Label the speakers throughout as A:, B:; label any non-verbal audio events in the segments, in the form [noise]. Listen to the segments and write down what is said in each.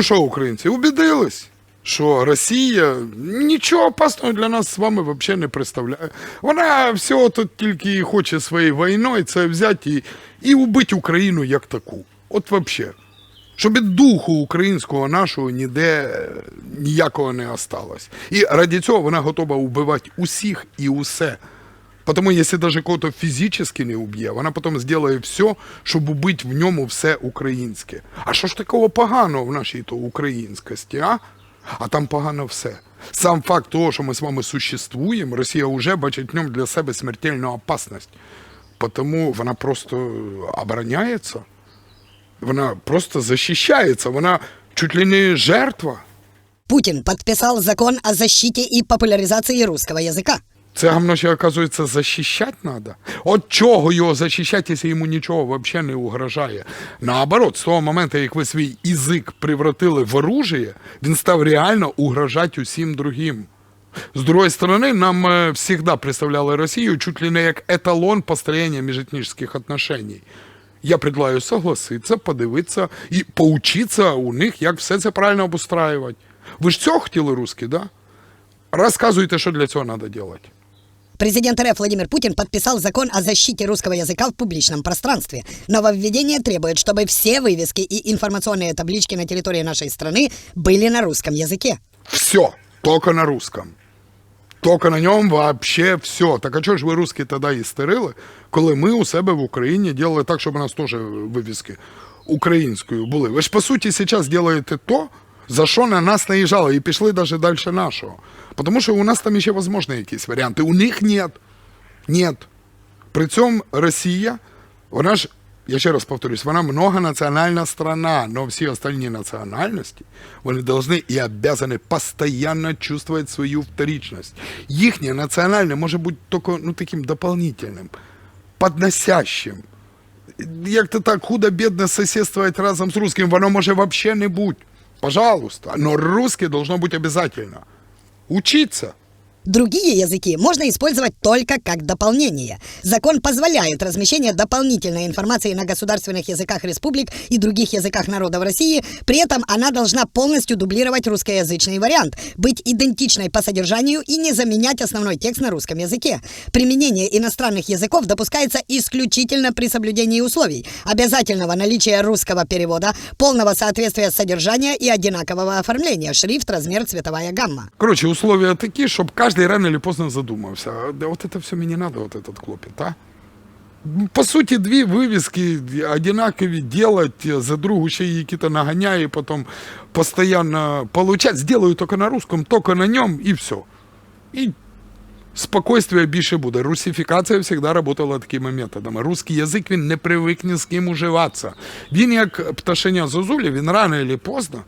A: Ну що, українці, убідились, що Росія нічого опасного для нас з вами взагалі не представляє. Вона всього тут тільки хоче своєю війною це взяти і, і убити Україну як таку. От взагалі. Щоб і духу українського нашого ніде ніякого не осталось. І раді цього вона готова вбивати усіх і усе. Потому если даже кого-то физически не уб'є, вона потім зробить все, щоб убити в ньому все українське. А що ж такого поганого в нашій то українськості, а? А там погано все. Сам факт того, що ми з вами существуємо, Росія вже бачить в ньому для себе смертельну опасність. Тому вона просто обороняється, вона просто захищається, вона чуть ли не жертва.
B: Путин подписал закон о защите и популяризации русского языка.
A: Це гамно ще, оказується, захищати треба. От чого його захищати, якщо йому нічого взагалі не угрожає. Наоборот, з того моменту, як ви свій язик превратили в оружие, він став реально угрожати усім другим. З другої сторони, нам е, завжди представляли Росію чуть ли не як еталон построєння міжетнічних отношений. Я предлагаю согласитися, подивитися і поучитися у них, як все це правильно обустраювати. Ви ж цього хотіли русські, да? Розказуйте, що для цього треба робити.
B: Президент РФ Владимир Путин подписал закон о защите русского языка в публичном пространстве. Нововведение требует, чтобы все вывески и информационные таблички на территории нашей страны были на русском языке.
A: Все, только на русском. Только на ньому вообще все. Так а чого ж ви русські тоді істерили, коли ми у себе в Україні робили так, щоб у нас теж вивіски українською були? Ви ж по суті зараз робите то, за що на нас наїжджали, і пішли навіть далі нашого. Тому що у нас там ще можливі якісь варіанти. У них нет. Нет. При цьому Росія, вона ж, я ще раз повторюсь, вона многонаціональна страна, но всі остальні національності, вони должны і обязаны постоянно чувствовать свою вторичность. Їхнє національне може бути тільки ну, таким дополнительним, подносящим. Як-то так худо-бедно соседствовать разом з русским, воно може вообще не бути. Пожалуйста. Но русский должно быть обязательно. Учиться.
B: Другие языки можно использовать только как дополнение. Закон позволяет размещение дополнительной информации на государственных языках республик и других языках народов России, при этом она должна полностью дублировать русскоязычный вариант, быть идентичной по содержанию и не заменять основной текст на русском языке. Применение иностранных языков допускается исключительно при соблюдении условий, обязательного наличия русского перевода, полного соответствия содержания и одинакового оформления, шрифт, размер, цветовая гамма.
A: Короче, условия такие, чтобы каждый рано или поздно задумався. А Да вот это все мне не надо, вот этот клопіт, а? По суті, дві вивіски одинакові делать, за другу ще й які-то наганяє, потім постійно получать. Сделаю тільки на русском, тільки на ньому і все. І спокойствия більше буде. Русифікація завжди працювала такими методами. Русський язик він не привик ні з ким уживатися. Він як пташеня зозулі, він рано чи поздно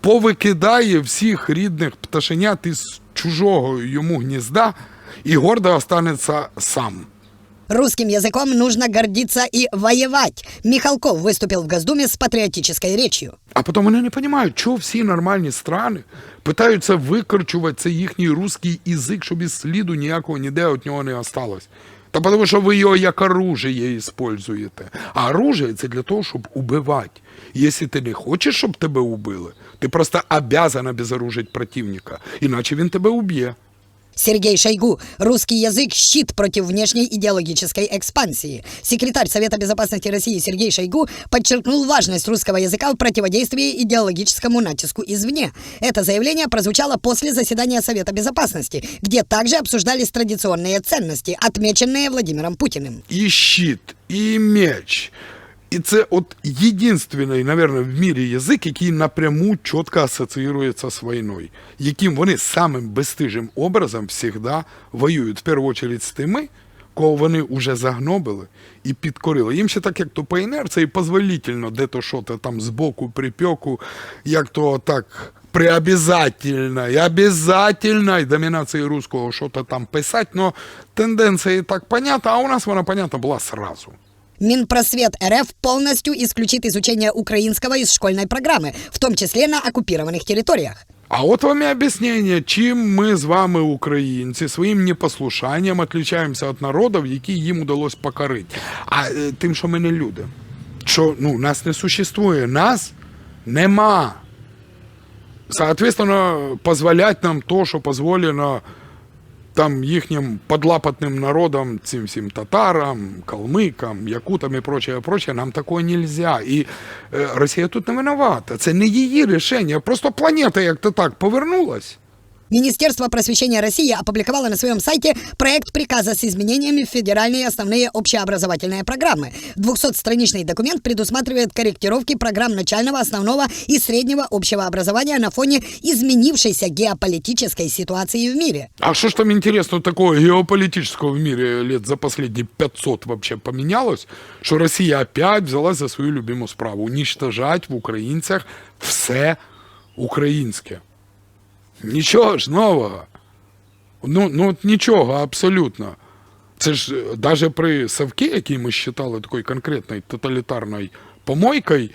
A: повикидає всіх рідних пташенят із чужого йому гнізда і гордо останеться сам.
B: Русским языком нужно гордиться и воевать. Михалков выступил в Госдуме с патриотической речью.
A: А потім вони не розуміють, чого всі нормальні страни питаються викорчувати цей їхній русський язик, щоб і сліду ніякого ніде від нього не осталось. Та тому що ви його як оружие используєте. А оружие це для того, щоб убивати. Якщо ти не хочеш, щоб тебе убили, ти просто обязан обезоружити противника, іначе він тебе уб'є.
B: Сергей Шойгу. Русский язык – щит против внешней идеологической экспансии. Секретарь Совета Безопасности России Сергей Шойгу подчеркнул важность русского языка в противодействии идеологическому натиску извне. Это заявление прозвучало после заседания Совета Безопасности, где также обсуждались традиционные ценности, отмеченные Владимиром Путиным.
A: і щит, і меч. І це от єдинственний, наверное, в мірі язик, який напряму чітко асоціюється з війною, яким вони самим безстижим образом завжди воюють. В першу чергу з тими, кого вони вже загнобили і підкорили. Їм ще так, як то по інерції, позволительно де-то що-то там збоку, припеку, як то так при обязательной, обязательной доминации русского что-то там писать, но тенденция и так понятна, а у нас вона понятна была сразу.
B: Минпросвет РФ полностью исключит изучение украинского из школьной программы, в том числе на оккупированных территориях.
A: А от вам і об'яснення, чим ми з вами, українці, своїм непослушанням відрізняємося від народів, які їм удалось покорити. А е, тим, що ми не люди. Що ну, нас не существує, нас нема. Соответственно, позволять нам то, що позволено там їхнім подлапатним народам, цим всім татарам, калмикам, якутам і прочее, прочее, нам такого нельзя. І е, Росія тут не виновата. Це не її рішення. Просто планета як-то так повернулась.
B: Министерство просвещения России опубликовало на своем сайте проект приказа с изменениями в федеральные основные общеобразовательные программы. 200-страничный документ предусматривает корректировки программ начального, основного и среднего общего образования на фоне изменившейся геополитической ситуации в мире.
A: А что ж там интересно такого геополитического в мире лет за последние 500 вообще поменялось, что Россия опять взялась за свою любимую справу уничтожать в українцях все українське. Нічого ж нового. Ну, ну нічого абсолютно. Це ж навіть при Савки, який ми вважали такою конкретною тоталітарною помойкою,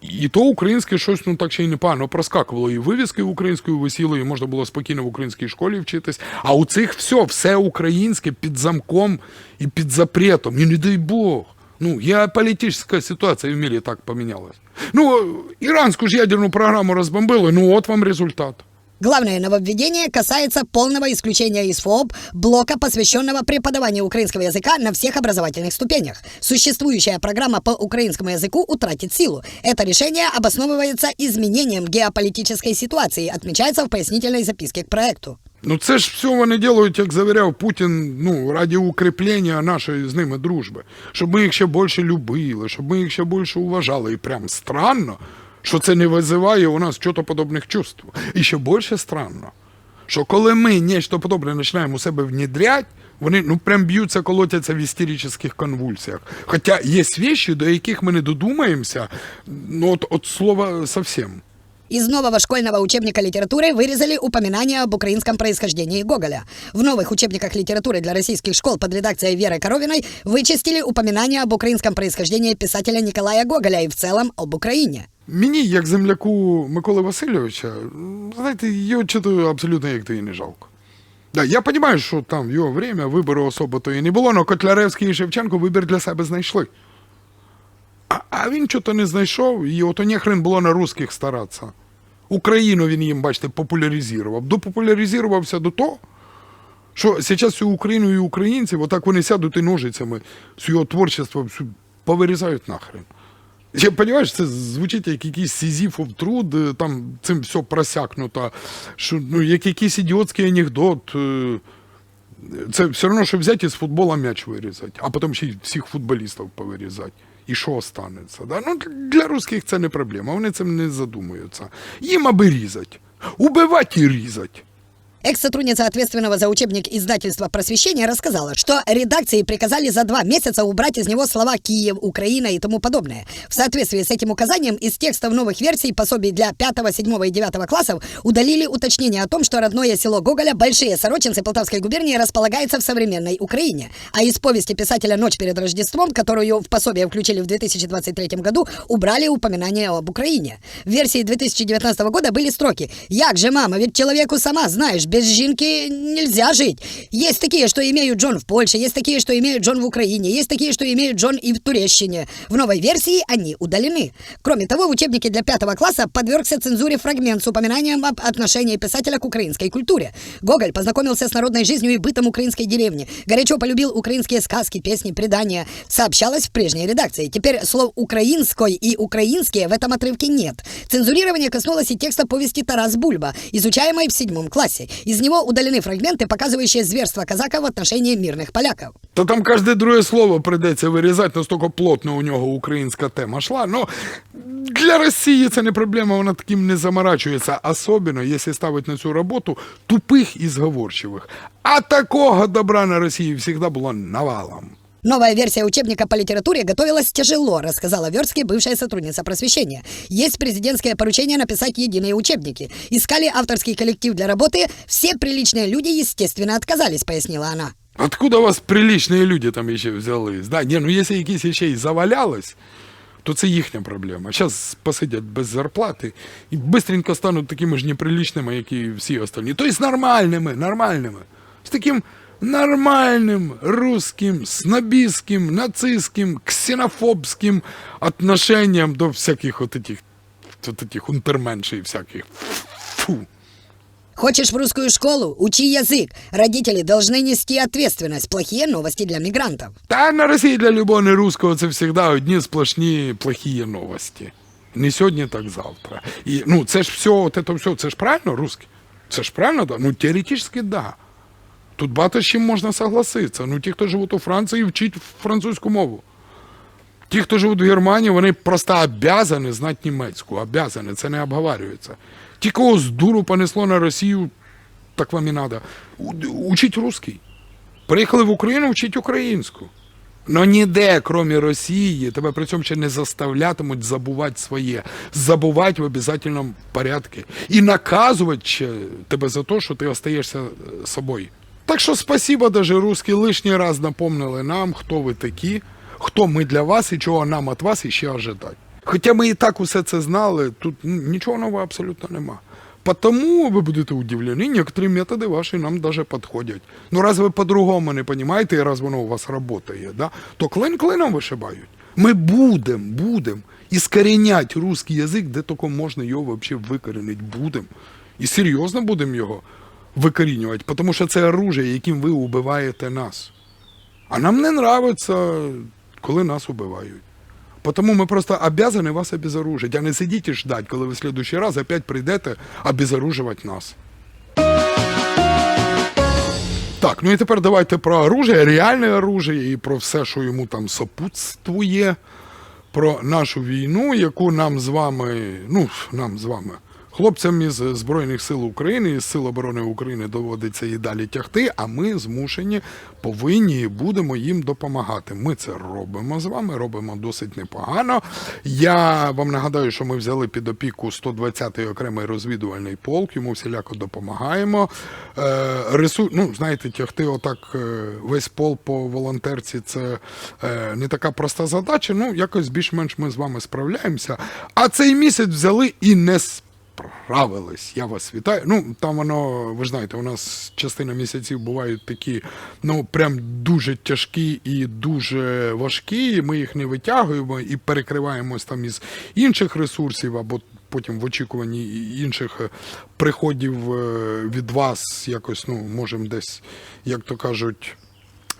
A: і то українське щось ну так ще й непогано проскакувало. І вивіски українською висіли, і можна було спокійно в українській школі вчитись. А у цих все, все українське під замком і під запретом. І не дай Бог. Ну, геополітична ситуація в мірі так помінялась. Ну, іранську ж ядерну програму розбомбили, ну от вам результат.
B: Главное нововведение касается полного исключения из ФОП блока, посвященного преподаванию украинского языка на всех образовательных ступенях. Существующая программа по украинскому языку утратит силу. Это решение обосновывается изменением геополитической ситуации, отмечается в пояснительной записке к проекту.
A: Ну це ж все вони делають, як завіряв Путін, ну, раді укріплення нашої з ними дружби. Щоб ми їх ще більше любили, щоб ми їх ще більше уважали. І прям странно, що це не визиває у нас чого подобних чувств. І ще більше странно, що коли ми нечто подобне починаємо у себе внедрять, вони ну прям б'ються, колотяться в істеричних конвульсіях. Хоча є вещи, до яких ми не додумаємося, ну от, от слова совсем.
B: Из нового школьного учебника литературы вырезали упоминания об украинском происхождении Гоголя. В новых учебниках литературы для российских школ под редакцией Веры Коровиной вычистили упоминания об украинском происхождении писателя Николая Гоголя и в целом об Украине.
A: Мені, як земляку Миколи Васильовича, знаєте, його чого абсолютно як то і не жалко. Да, я розумію, що там в його время вибору особо то і не було, але Котляревський і Шевченко вибір для себе знайшли. А, а він чого не знайшов, і ото нехрен було на русських старатися. Україну він їм, бачите, популяризував. Допопуляризувався до того, що зараз всю Україну і українців, отак вони сядуть і ножицями з його творчества повирізають нахрен. Я розумієш, це звучить як якийсь сізіфов труд, е, там цим все просякнуто, що ну, як якийсь ідіотський анекдот. е, Це все одно, що взяти і з футбола м'яч вирізати, а потім ще й всіх футболістів повирізати. І що останеться? Да? Ну, для русських це не проблема, вони цим не задумуються. Їм аби різати. Убивати і різати.
B: Экс-сотрудница ответственного за учебник издательства «Просвещение» рассказала, что редакции приказали за два месяца убрать из него слова «Киев», «Украина» и тому подобное. В соответствии с этим указанием из текстов новых версий пособий для 5, 7 и 9 классов удалили уточнение о том, что родное село Гоголя, Большие Сорочинцы Полтавской губернии, располагается в современной Украине. А из повести писателя «Ночь перед Рождеством», которую в пособие включили в 2023 году, убрали упоминание об Украине. В версии 2019 года были строки «Як же, мама, ведь человеку сама знаешь, без жинки нельзя жить. Есть такие, что имеют Джон в Польше, есть такие, что имеют Джон в Украине, есть такие, что имеют Джон и в Турещине. В новой версии они удалены. Кроме того, в учебнике для пятого класса подвергся цензуре фрагмент с упоминанием об отношении писателя к украинской культуре. Гоголь познакомился с народной жизнью и бытом украинской деревни, горячо полюбил украинские сказки, песни, предания. Сообщалось в прежней редакции. Теперь слов «украинской» и «украинские» в этом отрывке нет. Цензурирование коснулось и текста повести «Тарас Бульба», изучаемой в седьмом классе. Из него удалены фрагменты, показывающие зверство казаков в отношении мирных поляков.
A: Та там кожне друге слово прийдеться вирізати, настільки плотно у нього українська тема йшла. Ну, для Росії це не проблема, вона таким не заморачується. Особливо, якщо ставити на цю роботу тупих і зговорчивих. А такого добра на Росії завжди було навалом.
B: Новая версия учебника по литературе готовилась тяжело, рассказала Верске бывшая сотрудница просвещения. Есть президентское поручение написать единые учебники. Искали авторский коллектив для работы. Все приличные люди, естественно, отказались, пояснила она.
A: Откуда у вас приличні люди там ще взялись? Да, ні, ну якщо якісь ще й завалялись, то це їхня проблема. Зараз посидять без зарплати і швидко стануть такими ж неприличними, як і всі остальні. Тобто нормальними, нормальними. З таким нормальним русским, снобистским, нацистским, ксенофобским отношением до всяких вот этих, вот этих унтерменшей всяких. Фу.
B: Хочешь в русскую школу? Учи язык. Родители должны нести ответственность. Плохие новости для мигрантов.
A: Та на Росії для любого нерусского це завжди одні сплошні плохі новості. Не сьогодні, так завтра. І ну це ж все, от це все, це ж правильно русське? Це ж правильно, да? Ну теоретично, да. Тут багато з чим можна согласитися. Ну ті, хто живуть у Франції, вчить французьку мову. Ті, хто живуть в Германії, вони просто обязані знати німецьку. Обязані, це не обговорюється. Ті, кого з дуру понесло на Росію, так вам і треба. Учіть русський. Приїхали в Україну, вчіть українську. Но ніде, крім Росії, тебе при цьому ще не заставлятимуть забувати своє, забувати в обов'язковому порядку. І наказувати тебе за те, що ти остаєшся собою. Так що спасибо, даже русські лишній раз напомнили нам, хто ви такі, хто ми для вас і чого нам від вас іще ожидати. Хоча ми і так усе це знали, тут ну, нічого нового абсолютно нема. Потому вы будете удивлены, некоторые методы ваши нам даже подходят. Ну раз ви по-другому не понимаете, і раз воно у вас работає, да, то клин клином вишибають. Ми будем, будем іскорінять русский язик, де тільки можна його вообще викорінити. Будем. І серйозно будемо його викорінювати, тому що це оружие, яким ви убиваєте нас. А нам не нравится, коли нас убивають. Потому ми просто обязаны вас обезоружить, а не сидіть і ждать, коли ви в следующий раз опять прийдете обезоружувати нас. Так, ну і тепер давайте про оружие, реальне оружие і про все, що йому там сопутствує, про нашу війну, яку нам з вами, ну, нам з вами, хлопцям із Збройних сил України, із Сил оборони України доводиться і далі тягти, а ми змушені, повинні і будемо їм допомагати. Ми це робимо з вами, робимо досить непогано. Я вам нагадаю, що ми взяли під опіку 120-й окремий розвідувальний полк, йому всіляко допомагаємо. Е, ресурс, ну, знаєте, тягти отак е, весь пол по волонтерці це е, не така проста задача. Ну, якось більш-менш ми з вами справляємося. А цей місяць взяли і не справились. Я вас вітаю. Ну, там воно, ви знаєте, у нас частина місяців бувають такі, ну, прям дуже тяжкі і дуже важкі. Ми їх не витягуємо і перекриваємось там із інших ресурсів або потім в очікуванні інших е, приходів е, від вас якось, ну, можемо десь, як то кажуть,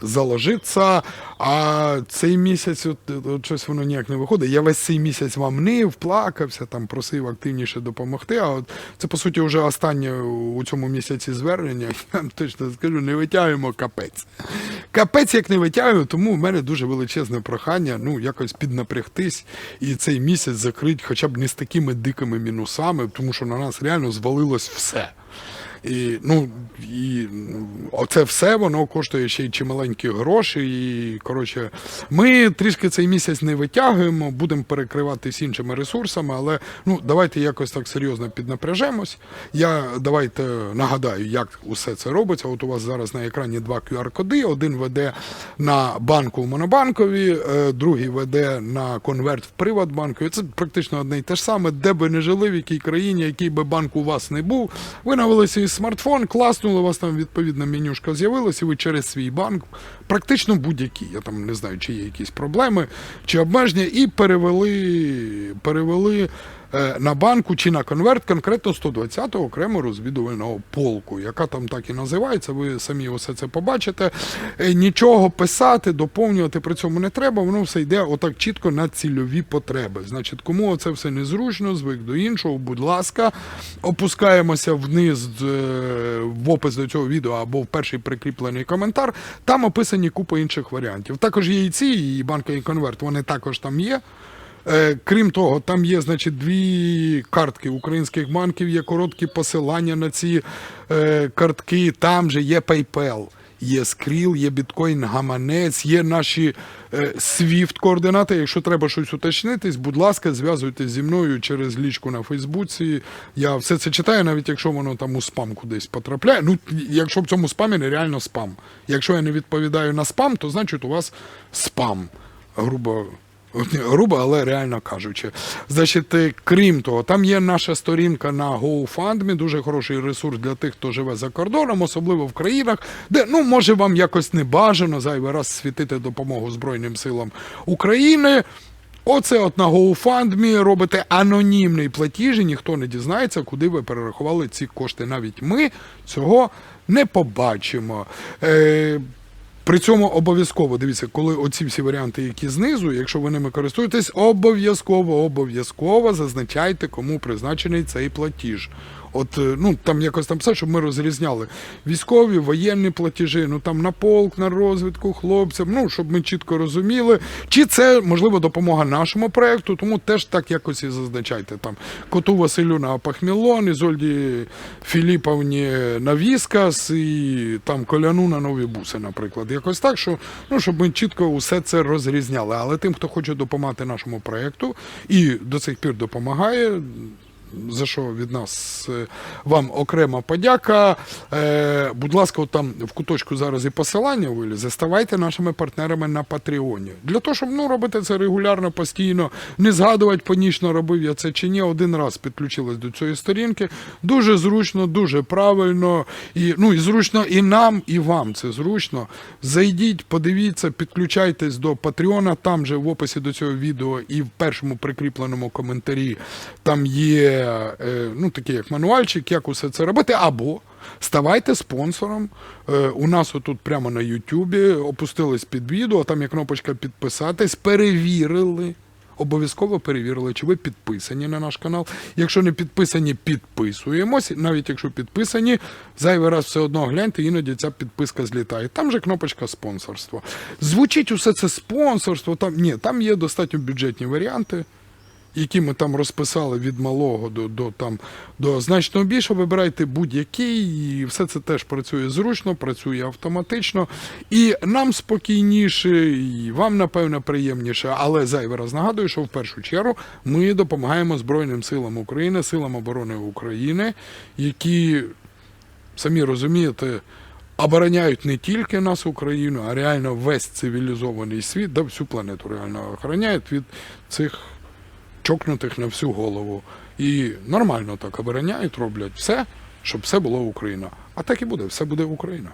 A: заложитися, а цей місяць от, от щось воно ніяк не виходить. Я весь цей місяць вам нив, плакався, там просив активніше допомогти. А от це по суті вже останнє у цьому місяці звернення. [laughs] Я точно скажу, не витягуємо капець. Капець як не витягую, тому в мене дуже величезне прохання ну якось піднапрягтись і цей місяць закрити хоча б не з такими дикими мінусами, тому що на нас реально звалилось все. І, ну, і оце все воно коштує ще й чималенькі гроші. І, коротше, ми трішки цей місяць не витягуємо, будемо перекриватись іншими ресурсами, але ну, давайте якось так серйозно піднапряжемось. Я давайте нагадаю, як усе це робиться. От у вас зараз на екрані два QR-коди. Один веде на банку Монобанкові, е, другий веде на конверт в Приватбанку. Це практично одне й те ж саме, де би не жили, в якій країні, який би банк у вас не був. Ви навели смартфон, класнули, у вас там відповідна менюшка з'явилася, і ви через свій банк, практично будь-які, Я там не знаю, чи є якісь проблеми, чи обмеження, і перевели, перевели на банку чи на конверт конкретно 120-го окремо розвідувального полку, яка там так і називається. Ви самі усе це побачите. Е, Нічого писати, доповнювати при цьому не треба. Воно все йде отак чітко на цільові потреби. Значить, кому це все незручно, звик до іншого, будь ласка, опускаємося вниз е, в опис до цього відео або в перший прикріплений коментар. Там описані купа інших варіантів. Також є і ці, і банка, і конверт. Вони також там є. Е, Крім того, там є, значить, дві картки українських банків, є короткі посилання на ці е, картки. Там же є PayPal, є Skrill, є біткоін гаманець, є наші е, SWIFT координати. Якщо треба щось уточнитись, будь ласка, зв'язуйтесь зі мною через лічку на Фейсбуці. Я все це читаю, навіть якщо воно там у спам кудись потрапляє. Ну, якщо в цьому спамі нереально спам. Якщо я не відповідаю на спам, то значить у вас спам. Грубо [laughs] грубо, але реально кажучи. Значить, е, крім того, там є наша сторінка на GoFundMe, дуже хороший ресурс для тих, хто живе за кордоном, особливо в країнах, де ну може вам якось не бажано зайвий раз світити допомогу Збройним силам України. Оце от на GoFundMe робите анонімний платіж, і ніхто не дізнається, куди ви перерахували ці кошти. Навіть ми цього не побачимо. Е, при цьому обов'язково дивіться, коли оці всі варіанти, які знизу, якщо ви ними користуєтесь, обов'язково, обов'язково зазначайте, кому призначений цей платіж. От е, ну там якось там все, щоб ми розрізняли військові, воєнні платежі, ну там на полк, на розвідку хлопцям. Ну щоб ми чітко розуміли, чи це можливо допомога нашому проекту, тому теж так якось і зазначайте там коту Василю на Пахмілон, Ізольді Філіповні на Віскас і там Коляну на нові буси, наприклад. Якось так, що ну щоб ми чітко усе це розрізняли. Але тим, хто хоче допомагати нашому проекту і до цих пір допомагає. За що від нас е, вам окрема подяка. Е, будь ласка, от там в куточку зараз і посилання вилізе. Ставайте нашими партнерами на Патреоні. Для того, щоб ну, робити це регулярно, постійно, не згадувати панічно, робив я це чи ні. Один раз підключились до цієї сторінки. Дуже зручно, дуже правильно. І, ну, і зручно і нам, і вам це зручно. Зайдіть, подивіться, підключайтесь до Патреона. Там же в описі до цього відео і в першому прикріпленому коментарі там є е, ну, такий як мануальчик, як усе це робити. Або ставайте спонсором. Е, у нас отут прямо на Ютубі опустились під відео, там є кнопочка підписатись, перевірили. Обов'язково перевірили, чи ви підписані на наш канал. Якщо не підписані, підписуємось. Навіть якщо підписані, зайвий раз все одно гляньте, іноді ця підписка злітає. Там же кнопочка спонсорство. Звучить усе це спонсорство. Там ні, там є достатньо бюджетні варіанти які ми там розписали від малого до, до, там, до значно більше, вибирайте будь-який, і все це теж працює зручно, працює автоматично. І нам спокійніше, і вам, напевно, приємніше. Але зайвий раз нагадую, що в першу чергу ми допомагаємо Збройним силам України, силам оборони України, які, самі розумієте, обороняють не тільки нас, Україну, а реально весь цивілізований світ, да всю планету реально охороняють від цих чокнутих на всю голову. І нормально так обороняють, роблять все, щоб все було Україна. А так і буде, все буде Україна.